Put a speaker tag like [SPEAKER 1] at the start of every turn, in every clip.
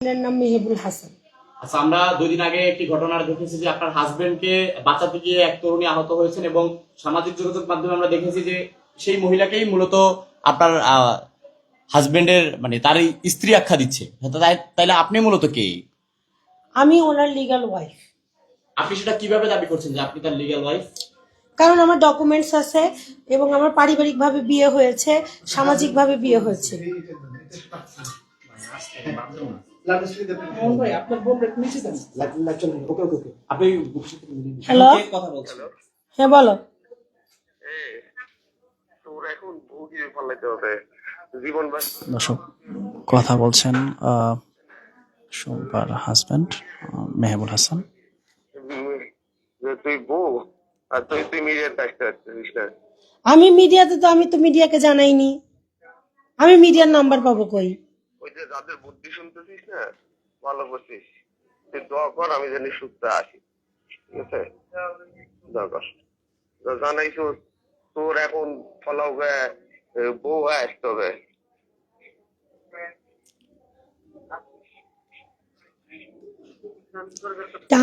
[SPEAKER 1] এর নাম মেহেবুল হাসান।
[SPEAKER 2] আচ্ছা আমরা দুই দিন আগে একটি ঘটনা দেখেছি যে আপনার হাজবেন্ডকে বাঁচাতে গিয়ে এক তরুণী আহত হয়েছেন এবং সামাজিক যোগাযোগ মাধ্যমে আমরা দেখেছি যে সেই মহিলাকেই মূলত আপনার হাজবেন্ডের মানে তার স্ত্রী আখ্যা দিচ্ছে। আপনি মূলত কে?
[SPEAKER 1] আমি ওনার লিগ্যাল ওয়াইফ
[SPEAKER 2] আপনি সেটা কীভাবে দাবি করছেন যে আপনি তার লিগ্যাল ওয়াইফ
[SPEAKER 1] কারণ আমার ডকুমেন্টস আছে এবং আমার পারিবারিকভাবে বিয়ে হয়েছে সামাজিকভাবে বিয়ে হয়েছে।
[SPEAKER 2] আপনি
[SPEAKER 1] হ্যালো
[SPEAKER 2] কথা বলছেন
[SPEAKER 1] হ্যাঁ বলো।
[SPEAKER 3] দর্শক কথা বলছেন আহ, সোমবার হাজব্যান্ড মেহবুল হাসান।
[SPEAKER 4] যে তুই বউ আর তুই তুই মিডিয়ার
[SPEAKER 1] আমি মিডিয়াতে তো আমি তো মিডিয়াকে জানাইনি। আমি মিডিয়ার নাম্বার পাবো কই?
[SPEAKER 4] ওই যে যাদের বুদ্ধি শুনতেছিস না ভালো করছিস তুই দোয়া কর আমি জানি সুস্থ আসি ঠিক আছে? দোয়া কর। তো জানাইছো তোর এখন ফলাও গায়ে বউ হয়ে আসতে হবে।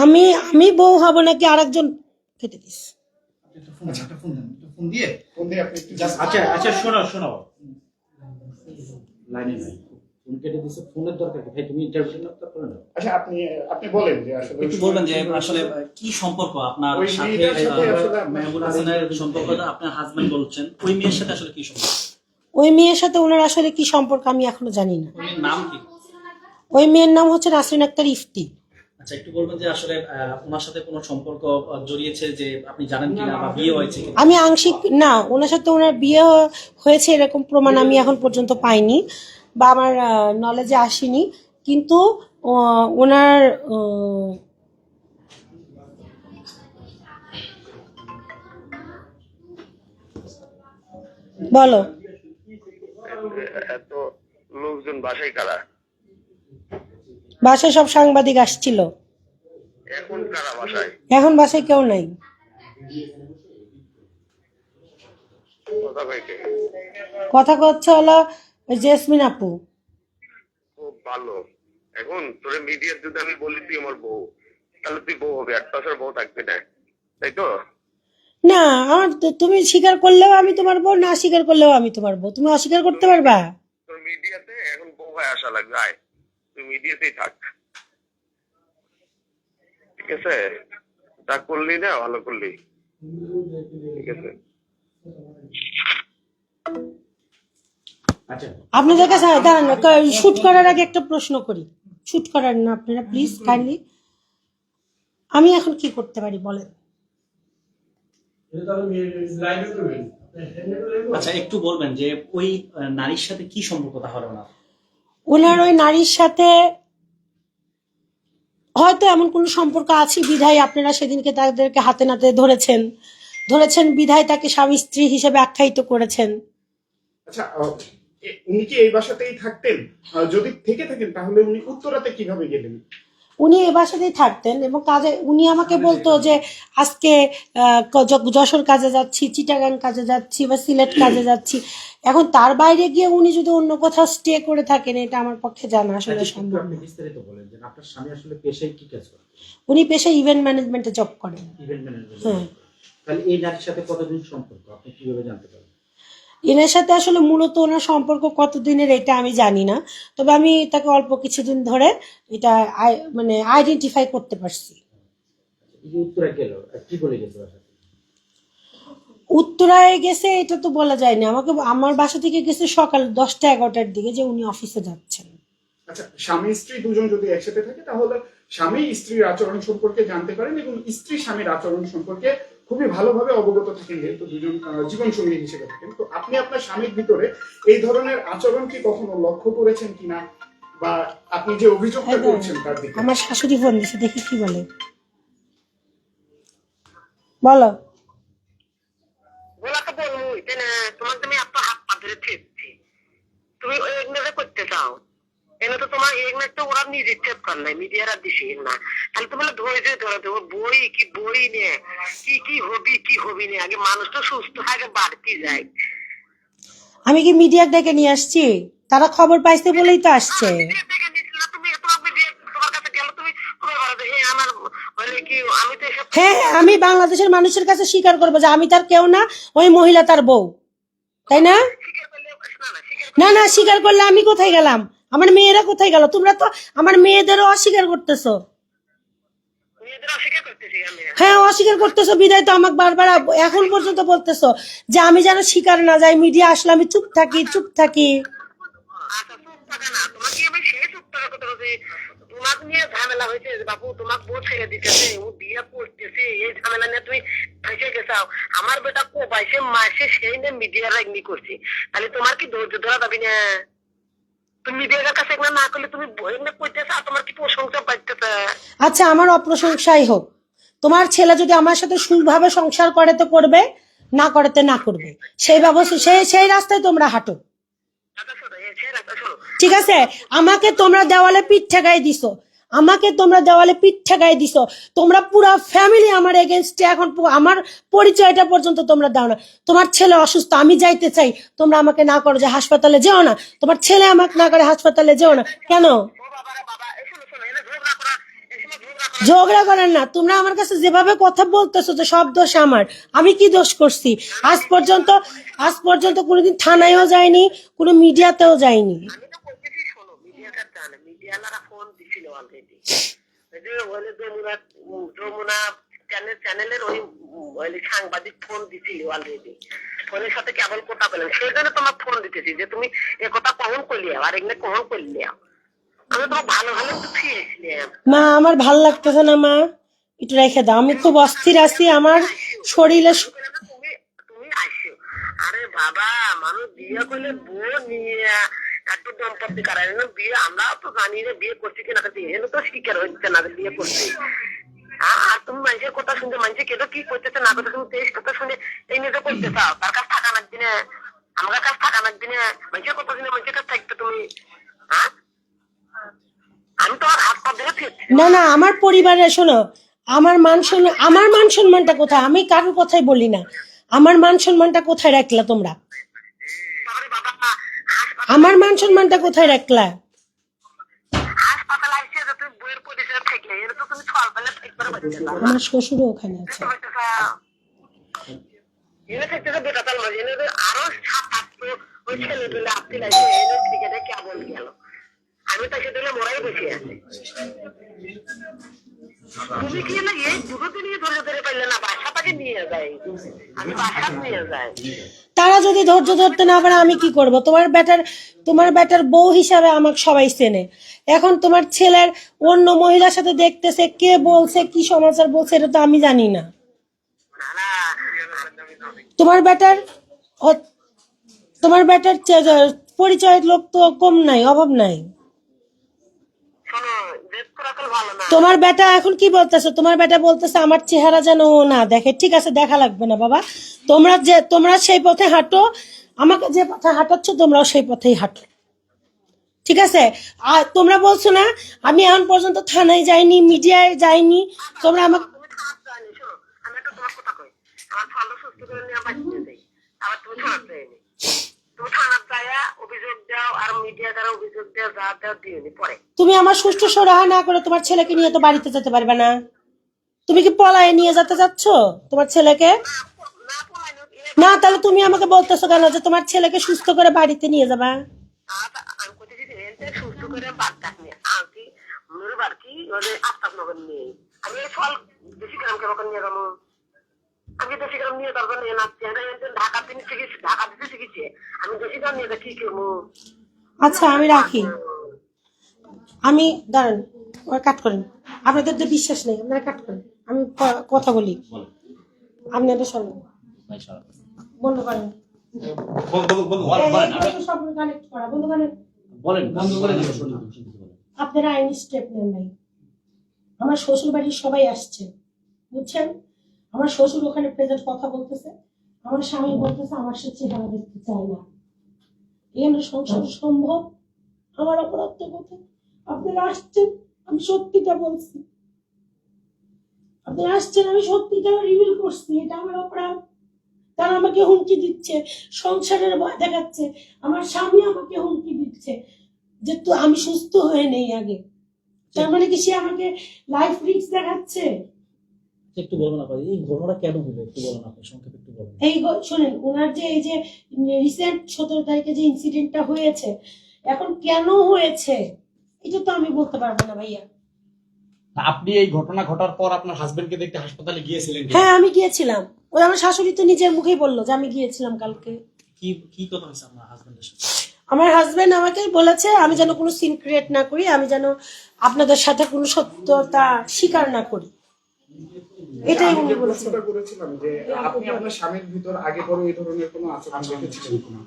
[SPEAKER 1] আমি আমি বউ হব নাকি আরেকজন কেটে দিস?
[SPEAKER 2] আচ্ছা আচ্ছা শোনো শোনো। লাইনে নাই। ফোন কেটে দিছে ফোনের দরকার কি? ভাই তুমি ইন্টারভিউ না করে নাও।
[SPEAKER 5] আচ্ছা আপনি আপনি বলেন যে আসলে
[SPEAKER 3] একটু বলবেন যে আসলে কি সম্পর্ক আপনার
[SPEAKER 5] ওই
[SPEAKER 3] সাথে
[SPEAKER 5] মেয়েটার সাথে
[SPEAKER 3] আহ,
[SPEAKER 5] আসলে আপনার-
[SPEAKER 3] মেহবুল হাসানের সম্পর্কটা আপনার হাজবেন্ড বলছেন ওই মেয়ের সাথে আসলে কি সম্পর্ক?
[SPEAKER 1] ওই মেয়ের সাথে ওনার আসলে কি সম্পর্ক আমি এখনও জানি না।
[SPEAKER 3] ওই মেয়ের নাম কি?
[SPEAKER 1] ওই মেয়ের নাম হচ্ছে নাসরিন আক্তার ইফতি।
[SPEAKER 3] আচ্ছা একটু বলবেন যে আসলে ওনার সাথে কোনো সম্পর্ক জড়িয়েছে যে আপনি জানেন কিনা বা বিয়ে হয়েছে
[SPEAKER 1] আমি আংশিক না ওনার সাথে ওনার বিয়ে হয়েছে এরকম প্রমাণ আমি এখন পর্যন্ত পাইনি। বা আমার নলেজে আসেনি। কিন্তু ওনার বলো।
[SPEAKER 4] এত লোকজন বাসায় কারা?
[SPEAKER 1] বাসায় সব সাংবাদিক আসছিল।
[SPEAKER 4] এখন কারা বাসায়?
[SPEAKER 1] এখন বাসায় কেউ নাই।
[SPEAKER 4] কথা
[SPEAKER 1] করছে হলো ওই জেসমিন আপু।
[SPEAKER 4] খুব ভালো। এখন তোরে মিডিয়ার যদি আমি বলি তুই আমার বউ তাহলে তুই বউ হবে এক বছর বউ থাকবি না তাই তো?
[SPEAKER 1] না আমার তুমি স্বীকার করলেও আমি তোমার বউ না স্বীকার করলেও আমি তোমার বউ। তুমি অস্বীকার করতে পারবা?
[SPEAKER 4] তোর মিডিয়াতে এখন বউ হয়ে আসা লাগবে আয়। তুই মিডিয়াতেই থাক। ঠিক আছে? তা করলি না ভালো করলি। ঠিক আছে?
[SPEAKER 1] আপনাদের কাছে দাঁড়ান শুট করার আগে একটা প্রশ্ন করি। শুট করার না আপনারা প্লিজ কাইন্ডলি আমি এখন কি করতে পারি বলেন।
[SPEAKER 3] আচ্ছা একটু বলবেন যে ওই নারীর সাথে কি সম্পর্ক তাহলে ওনার?
[SPEAKER 1] ওনার ওই নারীর সাথে হয়তো এমন কোনো সম্পর্ক আছে বিধায় আপনারা সেদিনকে তাদেরকে হাতে নাতে ধরেছেন। ধরেছেন বিধায় তাকে স্বামী স্ত্রী হিসেবে আখ্যায়িত করেছেন।
[SPEAKER 5] আচ্ছা উনি কি এই বাসাতেই থাকতেন? যদি থেকে থাকেন তাহলে উনি উত্তরাতে কীভাবে গেলেন?
[SPEAKER 1] উনি এ বাসাতেই থাকতেন এবং কাজে উনি আমাকে বলতো যে আজকে যশোর কাজে যাচ্ছি চিটাগাং কাজে যাচ্ছি বা সিলেট কাজে যাচ্ছি। এখন তার বাইরে গিয়ে উনি যদি অন্য কোথাও স্টে করে থাকেন এটা আমার পক্ষে জানা আসলে
[SPEAKER 2] আচ্ছা,
[SPEAKER 1] সম্ভব
[SPEAKER 2] আপনি বিস্তারিত বলেন যে আপনার স্বামী আসলে পেশায় কি কাজ করে
[SPEAKER 1] উনি পেশায় ইভেন্ট ম্যানেজমেন্টে জব করেন।
[SPEAKER 2] ইভেন্ট ম্যানেজমেন্ট
[SPEAKER 1] হ্যাঁ।
[SPEAKER 2] তাহলে এই নারীর সাথে কতদিন সম্পর্ক? আপনি কীভাবে জানতে পারবেন?
[SPEAKER 1] এনার সাথে আসলে মূলত ওনার সম্পর্ক কতদিনের এটা আমি জানি না। তবে আমি তাকে অল্প কিছুদিন ধরে এটা মানে আইডেন্টিফাই করতে পারছি। উত্তরায় গেছে এটা তো বলা যায় না। আমাকে আমার বাসা থেকে গেছে সকাল দশটা এগারোটার দিকে যে উনি অফিসে যাচ্ছেন।
[SPEAKER 5] আচ্ছা স্বামী স্ত্রী দুজন যদি একসাথে থাকে তাহলে স্বামী স্ত্রীর আচরণ সম্পর্কে জানতে পারেন এবং স্ত্রী স্বামীর আচরণ সম্পর্কে খুবই ভালোভাবে অবগত থাকেন যেহেতু দুজন জীবন সঙ্গী হিসেবে থাকেন। তো আপনি আপনার স্বামীর ভিতরে এই ধরনের আচরণ কি কখনো লক্ষ্য করেছেন কিনা? বা আপনি যে অভিযোগটা করছেন তার দিকে?
[SPEAKER 1] আমার শাশুড়ি ফোন দিছে দেখি কি বলে? বলো।
[SPEAKER 6] তোমার তুমি এত হাত পা ধরে ফেলছি তুমি ওই করতে চাও। তো তোমার ওরা নিজে মিডিয়ারা দিছে না। তাহলে তোমার ধৈর্য ধরে দেবো বই কি বই কি কি হবি কি হবি আগে মানুষ তো সুস্থ বাড়তি যায়।
[SPEAKER 1] আমি কি মিডিয়ার ডেকে নিয়ে আসছি? তারা খবর পাইছে বলেই তো আসছে। হ্যাঁ হ্যাঁ আমি বাংলাদেশের মানুষের কাছে স্বীকার করব যে আমি তার কেউ না ওই মহিলা তার বউ। তাই না?
[SPEAKER 6] না না স্বীকার
[SPEAKER 1] করলে আমি কোথায় গেলাম? আমার মেয়েরা কোথায় গেল? তোমরা তো আমার মেয়েদেরও অস্বীকার করতেছো। হ্যাঁ অস্বীকার করতেছো বিদায় তো আমাকে বারবার এখন পর্যন্ত বলতেছো যে আমি যেন স্বীকার না যাই মিডিয়া আসলে আমি চুপ থাকি চুপ থাকি।
[SPEAKER 6] আচ্ছা চুপ থাকা না তোমাকে আমি সেই চুপ থাকার কথা বলছি। তোমাকে নিয়ে ঝামেলা হয়েছে যে বাবু তোমাকে বউ ছেড়ে দিতেছে ও বিয়ে করতেছে এই ঝামেলা নিয়ে তুমি ফেসে গেছাও। আমার বেটা কোপাইছে মাসে সেই নিয়ে মিডিয়ার এমনি করছে। তাহলে তোমার কি ধৈর্য ধরা যাবি না? তুমি মিডিয়ার কাছে এগুলো না করলে তুমি এমনি করতেছে তোমার কি প্রশংসা পাইতেছে
[SPEAKER 1] আচ্ছা আমার অপ্রশংসাই হোক। তোমার ছেলে যদি আমার সাথে সুভাবে সংসার করে তো করবে না করে তো না করবে সেই ব্যবস্থা সেই সেই রাস্তায় তোমরা হাঁটো। ঠিক আছে? আমাকে তোমরা দেওয়ালে পিঠ ঠেকাই দিছো। আমাকে তোমরা দেওয়ালে পিঠ ঠেকাই দিছো। তোমরা পুরো ফ্যামিলি আমার এগেনস্টে এখন আমার পরিচয়টা পর্যন্ত তোমরা দাও না। তোমার ছেলে অসুস্থ, আমি যাইতে চাই। তোমরা আমাকে না করো যে হাসপাতালে যেও না। তোমার ছেলে আমাকে না করে হাসপাতালে যেও না। কেন?
[SPEAKER 6] ঝগড়া
[SPEAKER 1] করেন না। তোমরা আমার কাছে যেভাবে কথা বলতেছো যে সব দোষ আমার। আমি কি দোষ করছি? আজ পর্যন্ত আজ পর্যন্ত কোনোদিন থানায়ও যায়নি কোনো মিডিয়াতেও যায়নি
[SPEAKER 6] আমি তো বলতেছি শোনো মিডিয়াটা জানে মিডিয়ালারা ফোন দিছিল অলরেডি ওই যে যমুনা যমুনা চ্যানেল চ্যানেলের ওই উম, সাংবাদিক ফোন দিছিল অলরেডি ফোনের সাথে কেবল কথা বলেন সেই জন্য তোমার ফোন দিতেছি যে তুমি এ কথা কখন করলি আর এগুলো কখন করলি আমি তোমার ভালো ভালো একটু ফিরেছিলাম
[SPEAKER 1] মা আমার ভালো লাগতেছে না মা। একটু রেখে দাও। আমি খুব অস্থির আছি। আমার শরীরে
[SPEAKER 6] তুমি আসো। আরে বাবা মানুষ বিয়ে করলে বউ নিয়ে একটু দম্পতি বিয়ে আমরা তো জানি না বিয়ে করছি কিনা এখানে তো স্বীকার হচ্ছে না বিয়ে করছি। আর তুমি মানুষের কথা শুনতে, মানুষের কেটো কি করতেছে, না তুমি তেইশ কথা শুনে এই নিজে করতে চাও তার কাছে থাকা না? দিনে আমার কাছে থাকা না। দিনে মানুষের কথা শুনে মানুষের কাছে থাকতে তুমি। হ্যাঁ? আমি তোমার হাত পা
[SPEAKER 1] না। না আমার পরিবারে শোনো, আমার মান সম্মান আমার মান সম্মানটা কোথায়? আমি কারোর কথাই বলি না। আমার মান সম্মানটা কোথায় রাখলা তোমরা? আমার মান সম্মানটা কোথায় রাখলা? আমার শ্বশুরও ওখানে আছে।
[SPEAKER 6] আমি তো সেটা মোরাই বসে আছি। তুমি কি এই দুটো নিয়ে ধরে ধরে পারলে না বাসাটাকে নিয়ে যাই আমি বাসা নিয়ে যাই।
[SPEAKER 1] তারা যদি ধৈর্য ধরতে না পারে, আমি কি করব? তোমার ব্যাটার তোমার ব্যাটার বউ হিসাবে আমাকে সবাই চেনে। এখন তোমার ছেলের অন্য মহিলার সাথে দেখতেছে, কে বলছে, কি সমাচার বলছে, এটা তো আমি জানি না। তোমার ব্যাটার তোমার ব্যাটার চে- পরিচয়ের লোক তো কম নাই, অভাব নাই
[SPEAKER 6] শোনো ডেট করা তো ভালো না
[SPEAKER 1] তোমার বেটা এখন কি বলতেছে? তোমার বেটা বলতেছে, আমার চেহারা যেন ও না দেখে। ঠিক আছে, দেখা লাগবে না, বাবা। তোমরা যে, তোমরা সেই পথে হাঁটো। আমাকে যে পথে হাঁটাচ্ছ, তোমরাও সেই পথেই হাঁটো। ঠিক আছে? আর তোমরা বলছো না, আমি এখন পর্যন্ত থানায় যাইনি, মিডিয়ায় যাইনি। তোমরা আমাকে
[SPEAKER 6] আমার ফলটা সুস্থ করে নিয়ে দেই আবার তুমি তুমি
[SPEAKER 1] আমার সুষ্ঠু সরাহা না করে তোমার ছেলেকে নিয়ে তো বাড়িতে যেতে পারবে না। তুমি কি পলায়ে নিয়ে যেতে চাচ্ছ তোমার ছেলেকে?
[SPEAKER 6] না
[SPEAKER 1] তাহলে তুমি আমাকে বলতেছো কেন যে তোমার ছেলেকে সুস্থ করে বাড়িতে নিয়ে যাবা?
[SPEAKER 6] এনতে সুস্থ করে আমি ফল বেশি গ্রাম কে নিয়ে যাব নিয়ে দরকার নিয়ে নাচছি। ঢাকা তিনি শিখেছি ঢাকা দিতে শিখেছি আমি দেশি নিয়ে কি করব।
[SPEAKER 1] আচ্ছা আমি রাখি। আমি দাঁড়ান ওরা কাট করেন। আপনাদের তো বিশ্বাস নেই আপনারা কাট করেন। আমি কথা বলি। আপনাদের শোনেন বন্ধ করেন
[SPEAKER 2] শুনুন
[SPEAKER 1] আপনারা আইনি স্টেপ নেন নাই। আমার শ্বশুর বাড়ির সবাই আসছে। বুঝছেন? আমার শ্বশুর ওখানে প্রেজেন্ট কথা বলতেছে, আমার স্বামী বলতেছে, আমার সে চেহারা দেখতে চায় না। এখানে সংসার সম্ভব? আমার অপরাধ কোথায় আপনারা আসছেন, আমি সত্যিটা বলছি। আপনি আসছেন, আমি সত্যিটা রিভিল করছি, এটা আমার অপরাধ। তারা আমাকে হুমকি দিচ্ছে, সংসারের ভয় দেখাচ্ছে, আমার স্বামী আমাকে হুমকি দিচ্ছে যে তো আমি সুস্থ হয়ে নেই আগে। তার মানে কি সে আমাকে লাইফ রিস্ক দেখাচ্ছে?
[SPEAKER 3] একটু বলুন আপনি এই ঘটনাটা কেন হলো? একটু বলুন আপনি সংক্ষেপে একটু বলুন
[SPEAKER 1] এই গ- শোনেন ওনার যে এই যে রিসেন্ট সতেরো তারিখে যে ইনসিডেন্টটা হয়েছে এখন কেন হয়েছে? এটা তো আমি বলতে পারব না ভাইয়া।
[SPEAKER 2] আপনি এই ঘটনা ঘটার পর আপনার হাজবেন্ডকে দেখতে হাসপাতালে গিয়েছিলেন
[SPEAKER 1] হ্যাঁ আমি গিয়েছিলাম। ওই আমার শাশুড়ি তো নিজের মুখেই বলল যে আমি গিয়েছিলাম কালকে।
[SPEAKER 3] কি কি কথা হয়েছে আপনার হাজবেন্ডের সাথে?
[SPEAKER 1] আমার হাজবেন্ড আমাকে বলেছে আমি যেন কোনো সিন ক্রিয়েট না করি আমি যেন আপনাদের সাথে কোনো সত্যতা স্বীকার না করি। এটাই উনি বলেছেন।
[SPEAKER 5] করেছিলাম যে আপনি আপনার স্বামীর ভিতর আগে পরে এই ধরনের কোনো আচরণ দেখেছিলেন কিনা?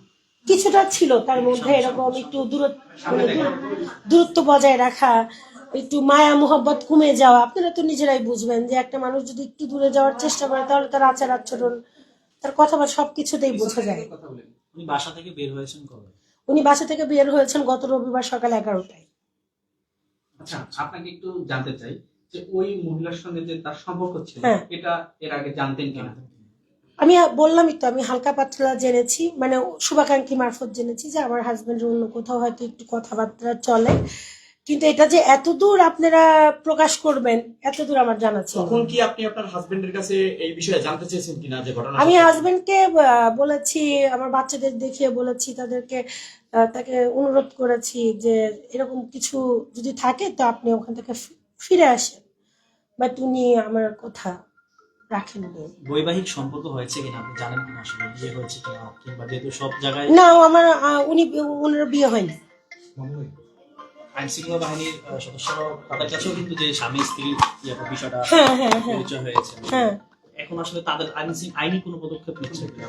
[SPEAKER 1] কিছুটা ছিল তার মধ্যে এরকম একটু দূরত্ব মানে দূর- দূরত্ব বজায় রাখা একটু মায়া মোহব্বত কমে যাওয়া আপনারা তো নিজেরাই বুঝবেন যে একটা মানুষ যদি একটু দূরে যাওয়ার চেষ্টা করে তাহলে তার আচার আচরণ তার কথাবার্তা সবকিছুতেই বোঝা যায়।
[SPEAKER 3] উনি বাসা থেকে বের হয়েছেন কবে?
[SPEAKER 1] উনি বাসা থেকে বের হয়েছেন গত রবিবার সকাল এগারোটায়।
[SPEAKER 7] আচ্ছা আপনাকে একটু জানতে চাই যে ওই মহিলার সঙ্গে যে তার সম্পর্ক ছিল
[SPEAKER 1] হ্যাঁ।
[SPEAKER 7] এটা এর আগে জানতেন কিনা
[SPEAKER 1] আমি বললামই তো আমি হালকা পাতলা জেনেছি মানে শুভাকাঙ্ক্ষী মারফত জেনেছি যে আমার হাজবেন্ডের অন্য কোথাও হয়তো একটু কথাবার্তা চলে কিন্তু এটা যে এত দূর আপনারা প্রকাশ করবেন এত দূর আমার জানা ছিল
[SPEAKER 2] তখন কি আপনি আপনার হাজবেন্ডের কাছে এই বিষয়ে জানতে চেয়েছেন কিনা যে ঘটনা
[SPEAKER 1] আমি? হাজবেন্ডকে বলেছি আমার বাচ্চাদের দেখিয়ে বলেছি তাদেরকে আহ, তাকে অনুরোধ করেছি যে এরকম কিছু যদি থাকে তো আপনি ওখান থেকে ফিরে আসেন বাট উনি আমার কথা রাখেননি
[SPEAKER 3] বৈবাহিক সম্পর্ক হয়েছে কিনা আপনি জানেন কিনা? আসলে বিয়ে হয়েছে কিনা? কিংবা যেহেতু সব জায়গায়
[SPEAKER 1] না আমার আহ, উনি ওনার বিয়ে হয়নি।
[SPEAKER 3] আইন শৃঙ্খলা বাহিনীর আহ, সদস্যরা তাদের কাছেও কিন্তু যে স্বামী স্ত্রীর ইয়ে বিষয়টা
[SPEAKER 1] হ্যাঁ হ্যাঁ হ্যাঁ।
[SPEAKER 3] পরিচয় হয়েছে।
[SPEAKER 1] হ্যাঁ।
[SPEAKER 3] এখন আসলে তাদের আইন আইনি কোনো পদক্ষেপ নিচ্ছে কিনা?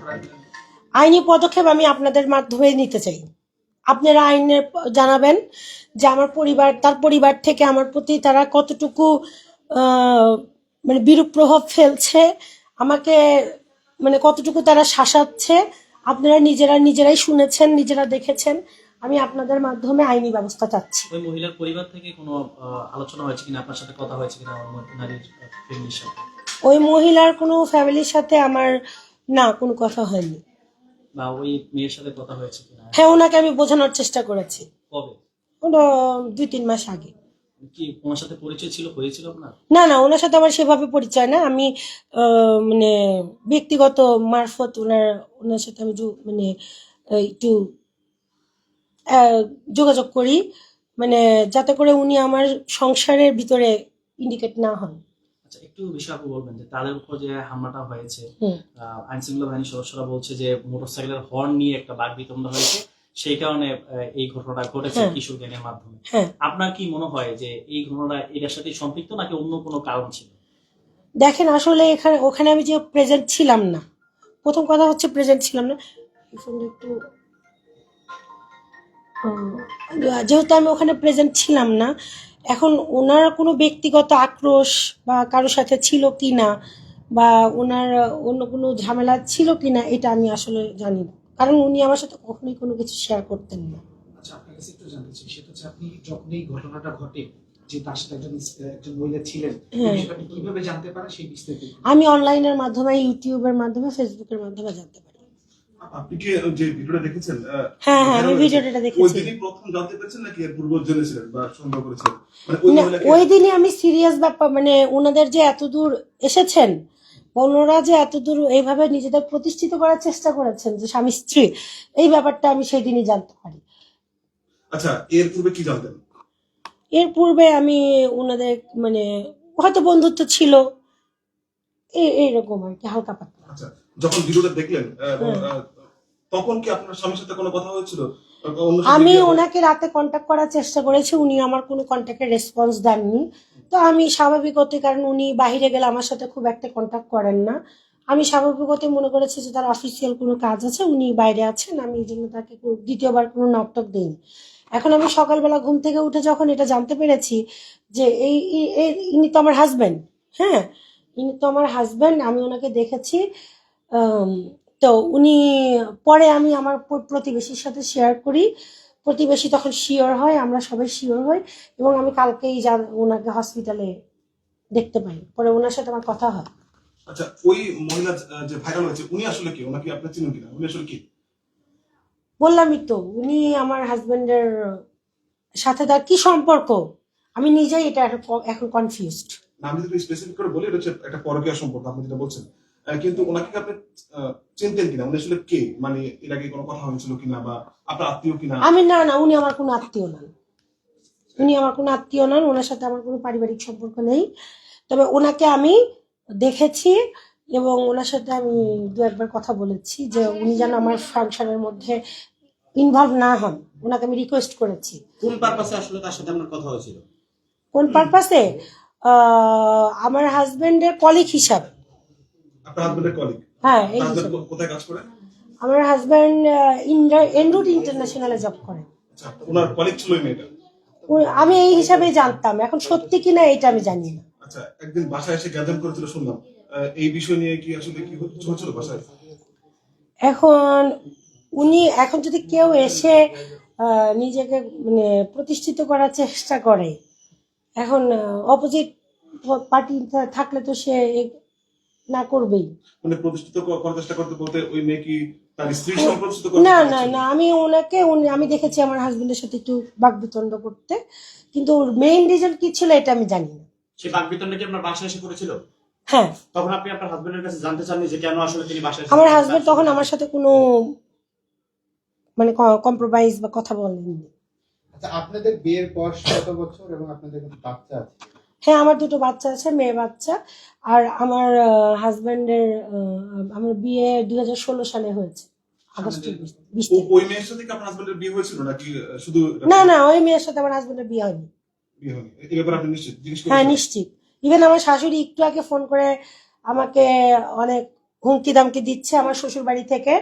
[SPEAKER 1] আইনি পদক্ষেপ আমি আপনাদের মাধ্যমে নিতে চাই। আপনারা আইনের জানাবেন যে আমার পরিবার তার পরিবার থেকে আমার প্রতি তারা কতটুকু মানে বিরূপ প্রভাব ফেলছে আমাকে মানে কতটুকু তারা শাসাচ্ছে আপনারা নিজেরা নিজেরাই শুনেছেন নিজেরা দেখেছেন আমি আপনাদের মাধ্যমে আইনি ব্যবস্থা চাচ্ছি।
[SPEAKER 3] ওই মহিলার পরিবার থেকে কোনো আলোচনা হয়েছে কিনা? আপনার সাথে কথা হয়েছে কিনা? ওই নারীর ফ্যামিলির সাথে?
[SPEAKER 1] ওই মহিলার কোনো ফ্যামিলির সাথে আমার না কোনো কথা হয়নি।
[SPEAKER 3] বা ওই মেয়ের সাথে কথা হয়েছে কিনা?
[SPEAKER 1] হ্যাঁ ওনাকে আমি বোঝানোর চেষ্টা করেছি।
[SPEAKER 3] কবে?
[SPEAKER 1] দুই তিন মাস আগে।
[SPEAKER 3] কি ওনার সাথে পরিচয় ছিল? হয়েছিল আপনার?
[SPEAKER 1] না না ওনার সাথে আমার সেভাবে পরিচয় না। আমি আহ, মানে ব্যক্তিগত মারফত ওনার ওনার সাথে আমি মানে একটু যোগাযোগ করি। মানে যাতে করে উনি আমার সংসারের ভিতরে ইন্ডিকেট না হন।
[SPEAKER 3] আচ্ছা একটু বিষয় আপনি বলবেন যে তাদের উপর যে হামলাটা হয়েছে আইন শৃঙ্খলা বাহিনীর সদস্যরা বলছে যে মোটরসাইকেলের হর্ন নিয়ে একটা বাঘ বিতণ্ডা হয়েছে। সেই কারণে এই ঘটনাটা ঘটেছে
[SPEAKER 1] হ্যাঁ।
[SPEAKER 3] কিশোর গ্যাংয়ের মাধ্যমে।
[SPEAKER 1] হ্যাঁ।
[SPEAKER 3] আপনার কি মনে হয় যে এই ঘটনাটা এটার সাথে সম্পৃক্ত নাকি অন্য কোনো কারণ ছিল?
[SPEAKER 1] দেখেন আসলে এখানে ওখানে আমি যে প্রেজেন্ট ছিলাম না। প্রথম কথা হচ্ছে প্রেজেন্ট ছিলাম না। একটু যেহেতু আমি ওখানে প্রেজেন্ট ছিলাম না এখন ওনার কোনো ব্যক্তিগত আক্রোশ বা কারোর সাথে ছিল কি না বা ওনার অন্য কোনো ঝামেলা ছিল কি না এটা আমি আসলে জানি না। কারণ উনি আমার সাথে কখনোই কোনো কিছু শেয়ার করতেন না।
[SPEAKER 8] আচ্ছা আপনার কাছে একটু জানতে চাই সেটা হচ্ছে আপনি যখন এই ঘটনাটা ঘটে যে তার সাথে একজন একজন মহিলা ছিলেন এই
[SPEAKER 1] হ্যাঁ।
[SPEAKER 8] বিষয়টা আপনি কীভাবে জানতে পারেন সেই বিস্তারিত?
[SPEAKER 1] আমি অনলাইনের মাধ্যমে ইউটিউবের মাধ্যমে ফেসবুকের মাধ্যমে জানতে পারি।
[SPEAKER 9] আপনি কি যে ভিডিওটা দেখেছেন?
[SPEAKER 1] হ্যাঁ হ্যাঁ আমি ভিডিওটা
[SPEAKER 9] ওই
[SPEAKER 1] দেখেছি।
[SPEAKER 9] দিনই প্রথম জানতে পেরেছেন নাকি এর পূর্ব জেনেছিলেন বা সন্দেহ করেছিলেন? মানে ওই মহিলাকে
[SPEAKER 1] আমি সিরিয়াস ব্যাপার মানে ওনাদের যে এত দূর এসেছেন ওনারা যে এত দূর এইভাবে নিজেদের প্রতিষ্ঠিত করার চেষ্টা করেছেন যে স্বামী স্ত্রী এই ব্যাপারটা আমি সেই দিনই জানতে পারি।
[SPEAKER 9] আচ্ছা এর পূর্বে কি জানতেন?
[SPEAKER 1] এর পূর্বে আমি ওনাদের মানে হয়তো বন্ধুত্ব ছিল। এই এইরকম আর কি হালকা পাতলা।
[SPEAKER 9] আচ্ছা যখন ভিডিওটা দেখলেন তখন কি আপনার স্বামীর সাথে কোনো কথা হয়েছিল?
[SPEAKER 1] আমি ওনাকে রাতে কন্ট্যাক্ট করার চেষ্টা করেছি উনি আমার কোনো কন্ট্যাক্টের রেসপন্স দেননি। তো আমি স্বাভাবিকতই কারণ উনি বাইরে গেলে আমার সাথে খুব একটা কন্ট্যাক্ট করেন না। আমি স্বাভাবিকতই মনে করেছি যে তার অফিসিয়াল কোনো কাজ আছে উনি বাইরে আছেন আমি এই জন্য তাকে দ্বিতীয়বার কোনো নকটক দিইনি। এখন আমি সকালবেলা ঘুম থেকে উঠে যখন এটা জানতে পেরেছি যে এই ইনি তো আমার হাজব্যান্ড হ্যাঁ? ইনি তো আমার হাজব্যান্ড আমি ওনাকে দেখেছি তো উনি পরে আমি আমার প্রতিবেশীর সাথে শেয়ার করি। প্রতিবেশী তখন শিওর হয় আমরা সবাই শিওর হই এবং আমি কালকেই যা- ওনাকে হসপিটালে দেখতে পাই। পরে ওনার সাথে আমার কথা হয়।
[SPEAKER 9] আচ্ছা ওই মহিলা যে ভাইরাল হয়েছে উনি আসলে কি? ওনাকে আপনি চিনেন কিনা? উনি আসলে কি?
[SPEAKER 1] বললামই তো উনি আমার হাজবেন্ডের সাথে তার কি সম্পর্ক? আমি নিজেই এটা এখন- কনফিউজড
[SPEAKER 9] আমি যদি স্পেসিফিক করে বলি এটা হচ্ছে একটা পরকীয়া সম্পর্ক আপনি যেটা বলছেন। কিন্তু ওনাকে আপনি চিনতেন কিনা? উনি আসলে কে? মানে এর আগে কোনো কথা হয়েছিল কিনা বা আপনার আত্মীয় কিনা?
[SPEAKER 1] আমি না না উনি আমার কোনো আত্মীয় নন উনি আমার কোনো আত্মীয় নন ওনার সাথে আমার কোনো পারিবারিক সম্পর্ক নেই। তবে ওনাকে আমি দেখেছি এবং ওনার সাথে আমি দু একবার কথা বলেছি যে উনি যেন আমার ফাংশনের মধ্যে ইনভলভ না হন। ওনাকে আমি রিকোয়েস্ট করেছি।
[SPEAKER 2] কোন পারপাসে আসলে তার সাথে আপনার কথা হয়েছিল?
[SPEAKER 1] কোন পারপাসে আমার হাজবেন্ডের কলিগ হিসাবে।
[SPEAKER 9] আপনার হাজবেন্ডের কলিগ
[SPEAKER 1] হ্যাঁ এই
[SPEAKER 9] কোথায় কাজ করে?
[SPEAKER 1] আমার হাজবেন্ড এনরুট ইন্টারন্যাশনালে জব করে।
[SPEAKER 9] আচ্ছা ওনার কলিগ ছিল মেয়েটা?
[SPEAKER 1] আমি এই হিসাবে জানতাম। এখন সত্যি কিনা এটা আমি জানি না।
[SPEAKER 9] আচ্ছা একদিন বাসায় এসে গ্যাদাম করেছিল শুনলাম। এই বিষয় নিয়ে কি আসলে কি হচ্ছে- হচ্ছিল বাসায়?
[SPEAKER 1] এখন উনি এখন যদি কেউ এসে নিজেকে মানে প্রতিষ্ঠিত করার চেষ্টা করে এখন অপোজিট পার্টি থাকলে তো সে না করবেই।
[SPEAKER 9] মানে প্রতিষ্ঠিত করার চেষ্টা করতে বলতে ওই মেয়ে কি তার স্ত্রী সম্প্রতিষ্ঠিত করতে
[SPEAKER 1] না না না আমি ওনাকে উনি- আমি দেখেছি আমার হাজবেন্ডের সাথে একটু বাগবিতণ্ড করতে। কিন্তু ওর মেইন রিজন কি ছিল এটা আমি জানি না।
[SPEAKER 2] সে বাকবিতণ্ডা কি আপনার বাসায় এসে করেছিল?
[SPEAKER 1] হ্যাঁ।
[SPEAKER 2] তখন আপনি আপনার হাজবেন্ডের কাছে জানতে চাননি যে কেন আসলে তিনি বাসায় এসে
[SPEAKER 1] আমার হাজবেন্ড তখন আমার সাথে কোনো মানে কম্প্রোমাইজ বা কথা বলেননি।
[SPEAKER 10] আচ্ছা আপনাদের বিয়ের বয়স কত বছর এবং আপনাদের বাচ্চা আছে?
[SPEAKER 1] হ্যাঁ আমার দুটো বাচ্চা আছে মেয়ে বাচ্চা। আর আমার হাজবেন্ডের আমার বিয়ে দুই হাজার ষোলো সালে হয়েছে না না ওই মেয়ের সাথে আমার হাজবেন্ডের বিয়ে হয়নি। হ্যাঁ নিশ্চিত। ইভেন আমার শাশুড়ি একটু আগে ফোন করে আমাকে অনেক হুমকি দামকি দিচ্ছে আমার শ্বশুর বাড়ি থেকে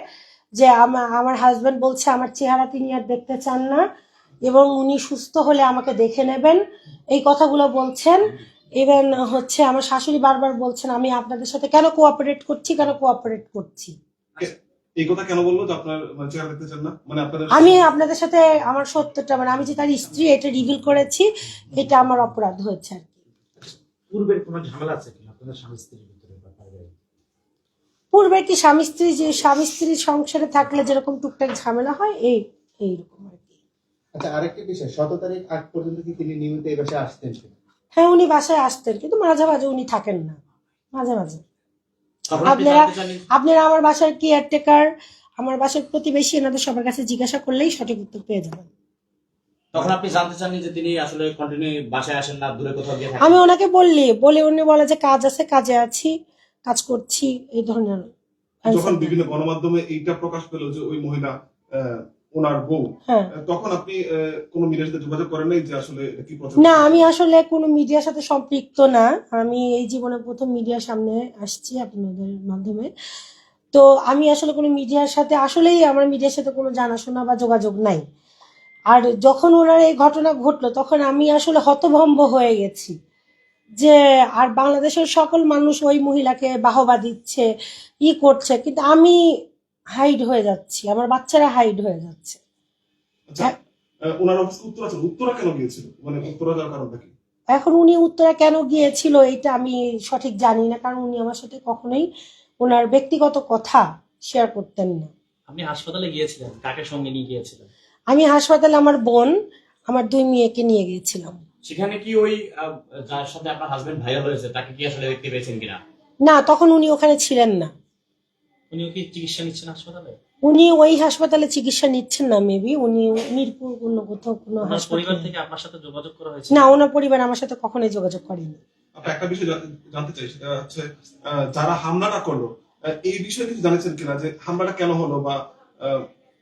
[SPEAKER 1] যে আমা- আমার হাজবেন্ড বলছে আমার চেহারা তিনি আর দেখতে চান না। এবং উনি সুস্থ হলে আমাকে দেখে নেবেন। এই কথাগুলো বলছেন। ইভেন হচ্ছে আমার শাশুড়ি বারবার বলছেন আমি আপনাদের সাথে কেন কোঅপারেট করছি কেন কোঅপারেট করছি?
[SPEAKER 9] এই কথা কেন বলল? যে আপনার মানে চেহারা দেখতে চান না? মানে আপনাদের
[SPEAKER 1] আমি আপনাদের সাথে আমার সত্যটা মানে আমি যে তার স্ত্রী এটা রিভিল করেছি এটা আমার অপরাধ হয়েছে আর কি।
[SPEAKER 7] পূর্বের কোনো ঝামেলা আছে কিনা? আপনাদের স্বামী স্ত্রীর ভিতরে
[SPEAKER 1] পূর্বে কি স্বামী স্ত্রী যে স্বামী স্ত্রীর সংসারে থাকলে যেরকম টুকটাক ঝামেলা হয় এই এইরকম আর কি।
[SPEAKER 10] আচ্ছা আরেকটি বিষয় শত তারিখ আগ পর্যন্ত কি তিনি নিয়মিত এই বাসায় আসতেন
[SPEAKER 1] হ্যাঁ উনি বাসায় আসতেন কিন্তু মাঝে মাঝে উনি থাকেন না মাঝে মাঝে। আপনারা আপনারা আমার বাসার কেয়ারটেকার আমার বাসার প্রতিবেশী এনাদের সবার কাছে জিজ্ঞাসা করলেই সঠিক উত্তর পেয়ে যাবেন।
[SPEAKER 2] তখন আপনি জানতে চাননি যে তিনি আসলে কন্টিনিউ বাসায় আসেন না দূরে কোথাও গিয়ে
[SPEAKER 1] আমি ওনাকে বললি বলে উনি বলে যে কাজ আছে কাজে আছি কাজ করছি এই ধরনের।
[SPEAKER 9] যখন বিভিন্ন গণমাধ্যমে এইটা প্রকাশ পেল যে ওই মহিলা ওনার বউ
[SPEAKER 1] হ্যাঁ।
[SPEAKER 9] তখন আপনি কোনো মিডিয়ার সাথে যোগাযোগ করেন নাই যে আসলে কি
[SPEAKER 1] না আমি আসলে কোনো মিডিয়ার সাথে সম্পৃক্ত না। আমি এই জীবনে প্রথম মিডিয়ার সামনে আসছি আপনাদের মাধ্যমে। তো আমি আসলে কোনো মিডিয়ার সাথে আসলেই আমার মিডিয়ার সাথে কোনো জানাশোনা বা যোগাযোগ নাই। আর যখন ওনার এই ঘটনা ঘটলো তখন আমি আসলে হতভম্ব হয়ে গেছি। যে আর বাংলাদেশের সকল মানুষ ওই মহিলাকে বাহবা দিচ্ছে ই করছে। কিন্তু আমি হাইড হয়ে যাচ্ছি আমার বাচ্চারা হাইড হয়ে যাচ্ছে।
[SPEAKER 9] আচ্ছা ওনার অফিস উত্তরা ছিল উত্তরা কেন গিয়েছিল? মানে উত্তরা যাওয়ার কারণটা কি?
[SPEAKER 1] এখন উনি উত্তরা কেন গিয়েছিল এটা আমি সঠিক জানি না কারণ উনি আমার সাথে কখনোই ওনার ব্যক্তিগত কথা শেয়ার করতেন না।
[SPEAKER 3] আপনি হাসপাতালে গিয়েছিলেন? কাকে সঙ্গে নিয়ে গিয়েছিলেন?
[SPEAKER 1] আমি হাসপাতালে আমার বোন আমার দুই মেয়েকে নিয়ে গিয়েছিলাম।
[SPEAKER 2] সেখানে কি ওই যার সাথে আপনার হাজবেন্ড ভাইরাল হয়েছে তাকে কি আসলে দেখতে পেয়েছেন কিনা?
[SPEAKER 1] না তখন উনি ওখানে ছিলেন না।
[SPEAKER 3] উনিও কি চিকিৎসা নিচ্ছেন হাসপাতালে?
[SPEAKER 1] উনি ওই হাসপাতালে চিকিৎসা নিচ্ছেন না মেবি উনি মিরপুর কোনো কোথাও কোনো
[SPEAKER 3] আপনার পরিবার
[SPEAKER 1] হাসপাতালে
[SPEAKER 3] থেকে আপনার সাথে যোগাযোগ করা হয়েছে?
[SPEAKER 1] না ওনার পরিবার আমার সাথে কখনোই যোগাযোগ করেনি।
[SPEAKER 9] আপনি একটা বিষয় জানতে- জানতে চাই সেটা হচ্ছে আহ, যারা হামলাটা করল আহ, এই বিষয়ে কিছু জানিয়েছেন কিনা যে হামলাটা কেন হলো বা আহ,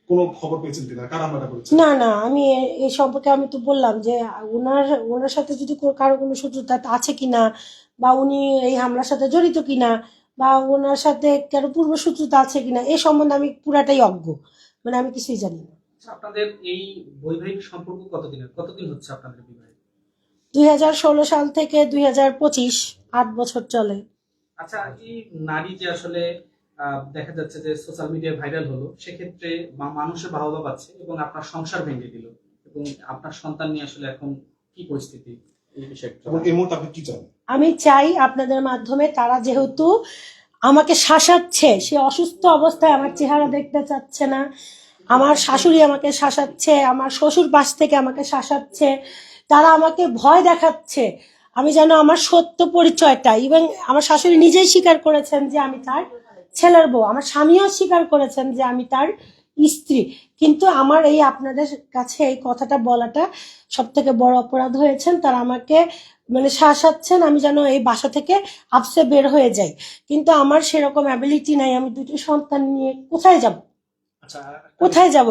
[SPEAKER 9] কোনো খবর পেয়েছেন কিনা? কারা হামলাটা করেছে
[SPEAKER 1] না না আমি এ- এই সম্পর্কে আমি তো বললাম যে ওনার ওনার সাথে যদি কো- কারও কোনো শত্রুতা আছে কিনা বা উনি এই হামলার সাথে জড়িত কিনা বা ওনার সাথে কারও পূর্ব শত্রুতা আছে কিনা এ সম্বন্ধে আমি পুরাটাই অজ্ঞ। মানে আমি কিছুই জানি না।
[SPEAKER 7] আচ্ছা, আপনাদের এই বৈবাহিক সম্পর্ক কতদিনের? কতদিন হচ্ছে আপনাদের বিবাহে?
[SPEAKER 1] দুই হাজার ষোলো সাল থেকে দুই হাজার পঁচিশ আট বছর চলে।
[SPEAKER 7] আচ্ছা এই নারী যে আসলে আহ, দেখা যাচ্ছে যে সোশ্যাল মিডিয়ায় ভাইরাল হলো সেক্ষেত্রে মা- মানুষের বাহবা পাচ্ছে এবং আপনার সংসার ভেঙে দিল। এবং আপনার সন্তান নিয়ে আসলে এখন কি পরিস্থিতি?
[SPEAKER 2] এই বিষয়টা
[SPEAKER 9] এবং এই মুহূর্তে আপনি কি চান
[SPEAKER 1] আমি চাই আপনাদের মাধ্যমে তারা যেহেতু আমাকে শাসাচ্ছে, সে অসুস্থ অবস্থায় আমার চেহারা দেখতে চাচ্ছে না, আমার শাশুড়ি আমাকে শাসাচ্ছে, আমার শ্বশুর পাশ থেকে আমাকে শাসাচ্ছে, তারা আমাকে ভয় দেখাচ্ছে, আমি যেন আমার সত্য পরিচয়টা এবং আমার শাশুড়ি নিজেই স্বীকার করেছেন যে আমি তার ছেলের বউ, আমার স্বামীও স্বীকার করেছেন যে আমি তার স্ত্রী, কিন্তু আমার এই আপনাদের কাছে এই কথাটা বলাটা সব থেকে বড় অপরাধ হয়েছেন, তারা আমাকে মানে শাসাচ্ছেন আমি যেন এই বাসা থেকে আপসে বের হয়ে যাই। কিন্তু আমার সেরকম অ্যাবিলিটি নাই আমি দুটি সন্তান নিয়ে কোথায় যাব?
[SPEAKER 3] আচ্ছা
[SPEAKER 1] কোথায় যাব?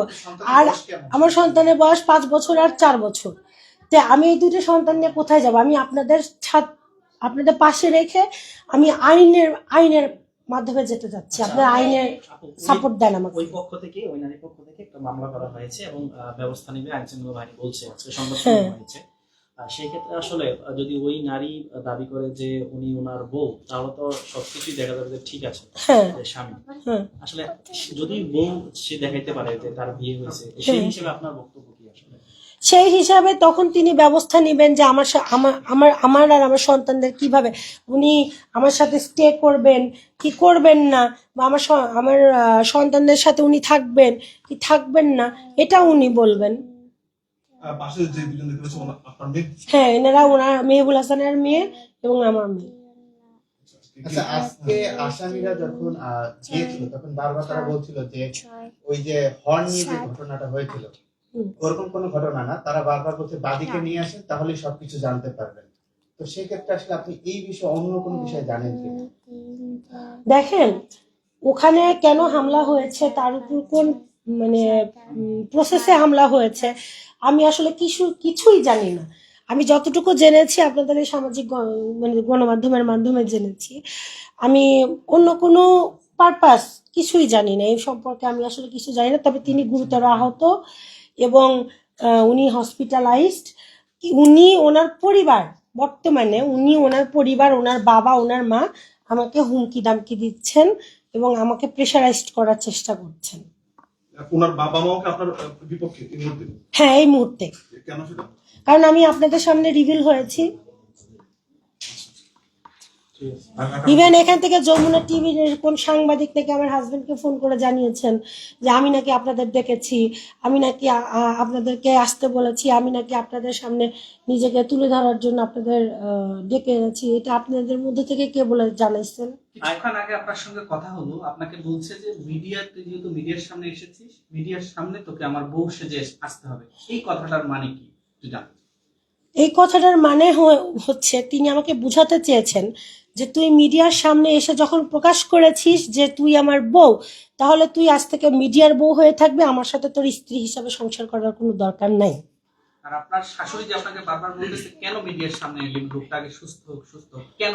[SPEAKER 1] আর আমার সন্তানের বয়স পাঁচ বছর আর চার বছর। তো আমি এই দুটো সন্তান নিয়ে কোথায় যাব? আমি আপনাদের ছাদ আপনাদের পাশে রেখে আমি আইনের আইনের মাধ্যমে যেতে চাচ্ছি আপনার আইনের সাপোর্ট দেন আমাকে।
[SPEAKER 3] ওই পক্ষ থেকে ওই নারী পক্ষ থেকে একটা মামলা করা হয়েছে এবং ব্যবস্থা নেবে আইন শৃঙ্খলা বাহিনী বলছে আজকে সংবাদ
[SPEAKER 1] হ্যাঁ।
[SPEAKER 3] হয়েছে। আর সেই ক্ষেত্রে আসলে যদি ওই নারী দাবি করে যে উনি ওনার বউ তাহলে তো সবকিছুই দেখা যাবে যে ঠিক আছে
[SPEAKER 1] হ্যাঁ।
[SPEAKER 3] স্বামী।
[SPEAKER 1] হ্যাঁ।
[SPEAKER 3] আসলে যদি বউ সে দেখাইতে পারে যে তার বিয়ে হয়েছে সেই
[SPEAKER 1] হ্যাঁ।
[SPEAKER 3] হিসেবে আপনার বক্তব্য কি আসলে?
[SPEAKER 1] সেই হিসাবে তখন তিনি ব্যবস্থা নেবেন যে আমার আমার আমার আর আমার সন্তানদের কীভাবে উনি আমার সাথে স্টে করবেন কি করবেন না বা আমার আমার সন্তানদের সাথে উনি থাকবেন কি থাকবেন না এটা উনি বলবেন।
[SPEAKER 9] পাশে যে দুজন দেখতে পাচ্ছি আপনার মেয়ে?
[SPEAKER 1] হ্যাঁ এনারা ওনার মেহবুল হাসানের মেয়ে এবং আমার মেয়ে।
[SPEAKER 10] আচ্ছা আজকে আসামিরা যখন গিয়েছিল তখন বারবার তারা বলছিল যে ওই যে হর্ন নিয়ে যে ঘটনাটা হয়েছিল ওরকম কোনো ঘটনা না তারা বারবার বলছে বাদীকে নিয়ে আসেন তাহলে সবকিছু জানতে পারবেন। তো সেক্ষেত্রে আসলে আপনি এই বিষয়ে অন্য কোনো বিষয়ে জানেন কি
[SPEAKER 1] দেখেন ওখানে কেন হামলা হয়েছে তার উপর কোন মানে প্রসেসে হামলা হয়েছে। আমি আসলে কিছু, কিছুই জানি না। আমি যতটুকু জেনেছি, আপনাদের এই সামাজিক মানে গণমাধ্যমের মাধ্যমে জেনেছি, আমি অন্য কোনো পারপাস কিছুই জানি না। এই সম্পর্কে আমি আসলে কিছু জানি না। তবে তিনি গুরুতর আহত এবং উনি হসপিটালাইজড উনি ওনার পরিবার, বর্তমানে উনি ওনার পরিবার, ওনার বাবা, ওনার মা আমাকে হুমকি দামকি দিচ্ছেন এবং আমাকে প্রেশারাইজড করার চেষ্টা করছেন।
[SPEAKER 9] ওনার বাবা মাও কি আপনার বিপক্ষে এই মুহূর্তে?
[SPEAKER 1] হ্যাঁ এই মুহূর্তে।
[SPEAKER 9] কেন সেটা?
[SPEAKER 1] কারণ আমি আপনাদের সামনে রিভিল হয়েছি। ইভেন এখান থেকে যমুনা টিভির কোন সাংবাদিক নাকি আমার হাজবেন্ডকে ফোন করে জানিয়েছেন যে আমি নাকি আপনাদের ডেকেছি আমি নাকি আপনাদেরকে আসতে বলেছি আমি নাকি আপনাদের সামনে নিজেকে তুলে ধরার জন্য আপনাদের ডেকে এনেছি। এটা আপনাদের মধ্যে থেকে কে বলে জানাইছেন?
[SPEAKER 7] কিছুক্ষণ আগে আপনার সঙ্গে কথা হলো আপনাকে বলছে যে মিডিয়াতে যেহেতু মিডিয়ার সামনে এসেছিস মিডিয়ার সামনে তোকে আমার বউ সেজে আসতে হবে। এই কথাটার মানে কি? তুই জান
[SPEAKER 1] এই কথাটার মানে হ- হচ্ছে তিনি আমাকে বুঝাতে চেয়েছেন যে তুই মিডিয়ার সামনে এসে যখন প্রকাশ করেছিস যে তুই আমার বউ তাহলে তুই আজ থেকে মিডিয়ার বউ হয়ে থাকবে আমার সাথে তোর স্ত্রী হিসাবে সংসার করার কোনো দরকার নাই।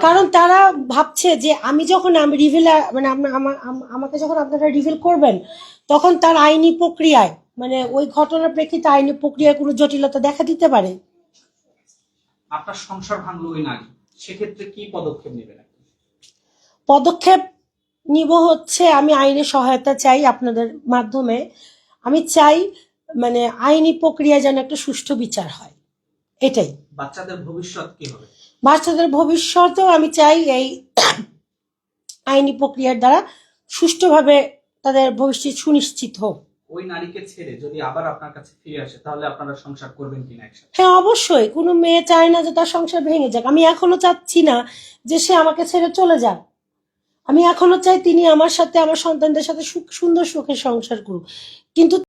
[SPEAKER 1] কারণ তারা ভাবছে যে আমি যখন আমি রিভিল মানে আম- আমাকে যখন আপনারা রিভিল করবেন তখন তার আইনি প্রক্রিয়ায় মানে ওই ঘটনার প্রেক্ষিতে আইনি প্রক্রিয়ায় কোনো জটিলতা দেখা দিতে পারে।
[SPEAKER 7] আপনার সংসার ভাঙলো ওই নারী সেক্ষেত্রে কি পদক্ষেপ নেবেন
[SPEAKER 1] পদক্ষেপ নিব হচ্ছে আমি আইনি সহায়তা চাই আপনাদের মাধ্যমে। আমি চাই মানে আইনি প্রক্রিয়া যেন একটা সুষ্ঠু বিচার হয়। এটাই।
[SPEAKER 7] বাচ্চাদের ভবিষ্যৎ কি হবে?
[SPEAKER 1] বাচ্চাদের ভবিষ্যতেও আমি চাই এই আইনি প্রক্রিয়ার দ্বারা সুষ্ঠুভাবে তাদের ভবিষ্যৎ সুনিশ্চিত হোক।
[SPEAKER 7] ওই নারীকে ছেড়ে যদি আবার আপনার কাছে ফিরে আসে, তাহলে আপনারা সংসার করবেন কিনা একসাথে?
[SPEAKER 1] হ্যাঁ অবশ্যই। কোনো মেয়ে চায় না যে তার সংসার ভেঙে যাক। আমি এখনও চাচ্ছি না যে সে আমাকে ছেড়ে চলে যাক। আমি এখনও চাই তিনি আমার সাথে, আমার সন্তানদের সাথে সুখ, সুন্দর সুখে সংসার করুক। কিন্তু